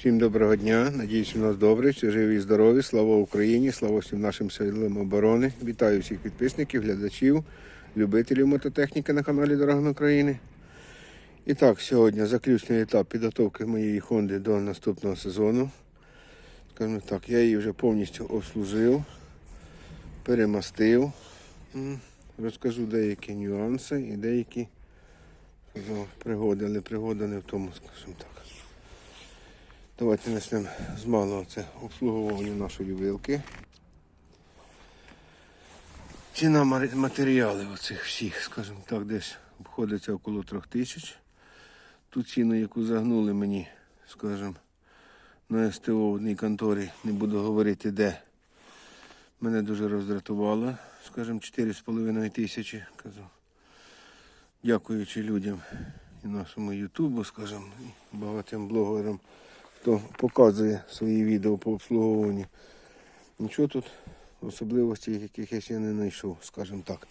Всім доброго дня. Надіюсь, у нас добре, всі живі і здорові. Слава Україні, слава всім нашим силам оборони. Вітаю всіх підписників, глядачів, любителів мототехніки на каналі Дорога України. І так, сьогодні заключний етап підготовки моєї Хонди до наступного сезону. Скажімо так, я її вже повністю обслужив, перемастив. Розкажу деякі нюанси і деякі ну, пригоди, але пригода не в тому, скажімо так. Давайте почнемо з малого. Це обслуговування нашої вилки. Ціна матеріалів оцих всіх, скажімо так, десь обходиться около трьох тисяч. Ту ціну, яку загнули мені, скажімо, на СТО в одній конторі, не буду говорити де. Мене дуже роздратувало, скажімо, 4,5 тисячі. Кажу. Дякуючи людям і нашому Ютубу, скажімо, і багатим блогерам, хто показує свої відео по обслуговуванню. Нічого тут особливостей якихось я ще не знайшов, скажімо так.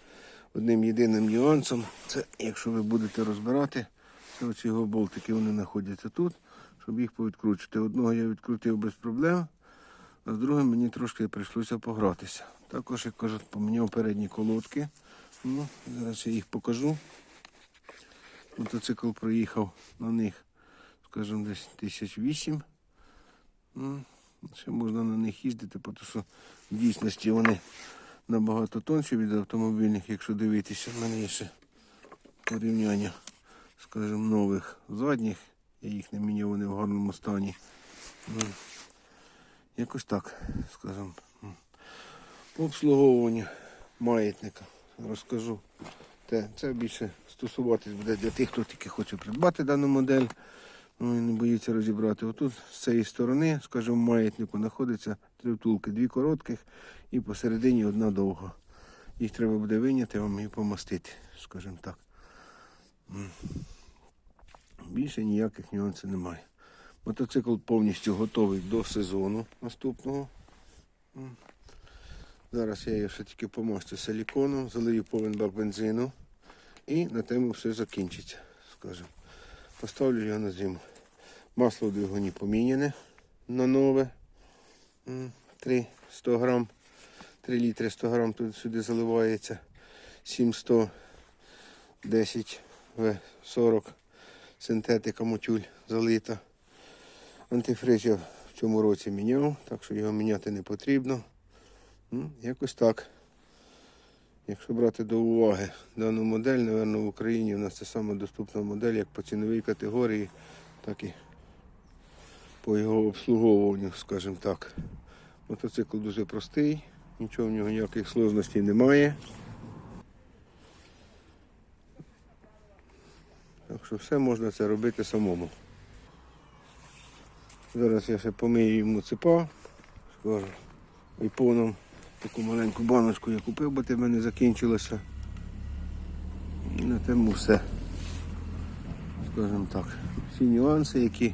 Одним єдиним нюансом, це якщо ви будете розбирати, це оці його болтики вони знаходяться тут, щоб їх повідкручувати. Одного я відкрутив без проблем, а з другим мені трошки прийшлося погратися. Також, як кажуть, поміняв передні колодки. Ну, зараз я їх покажу. Мотоцикл проїхав на них, скажімо, десь тисяч вісім. Ще можна на них їздити, тому що в дійсності вони набагато тонші від автомобільних, якщо дивитися, в мене ще порівняння, скажімо, нових задніх. Я їх не міняв, вони в гарному стані. Якось так, скажімо. Обслуговуванню маятника розкажу. Це більше стосуватись буде для тих, хто тільки хоче придбати дану модель. Ну і не боїться розібрати. Отут з цієї сторони, скажімо, в маятнику знаходиться три втулки, дві коротких і посередині одна довга. Їх треба буде виняти вам і помастити, скажімо так. Більше ніяких нюансів немає. Мотоцикл повністю готовий до сезону наступного. Зараз я його ще тільки помастю силіконом, залию повен бак бензину і на тему все закінчиться, скажімо. Поставлю його на зиму. Масло в двигуні поміняне на нове. 3 100 грам. 3 літри 100 грам тут сюди заливається. 700 10 В40 синтетика мотюль залита. Антифриз я в цьому році міняв, так що його міняти не потрібно. Якось так. Якщо брати до уваги дану модель, напевно, в Україні у нас це саме доступна модель як по ціновій категорії, так і по його обслуговуванню, скажімо так. Мотоцикл дуже простий, нічого в нього ніяких сложностей немає. Так що все можна це робити самому. Зараз я ще помию йому цепа, скажу, айпоном. Таку маленьку баночку я купив, бо ти в мене закінчилося. І на тому все. Скажімо так. Всі нюанси, які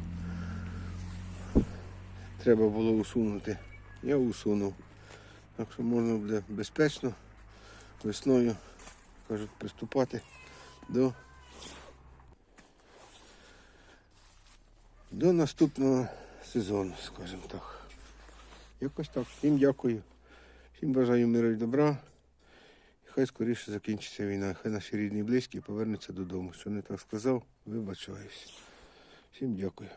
треба було усунути, я усунув. Так що можна буде безпечно весною, кажуть, приступати до, до наступного сезону, скажімо так. Якось так. Всім дякую. Всім бажаю миру і добра. І хай скоріше закінчиться війна. Хай наші рідні і близькі повернуться додому. Що не так сказав, вибачаюсь. Всім дякую.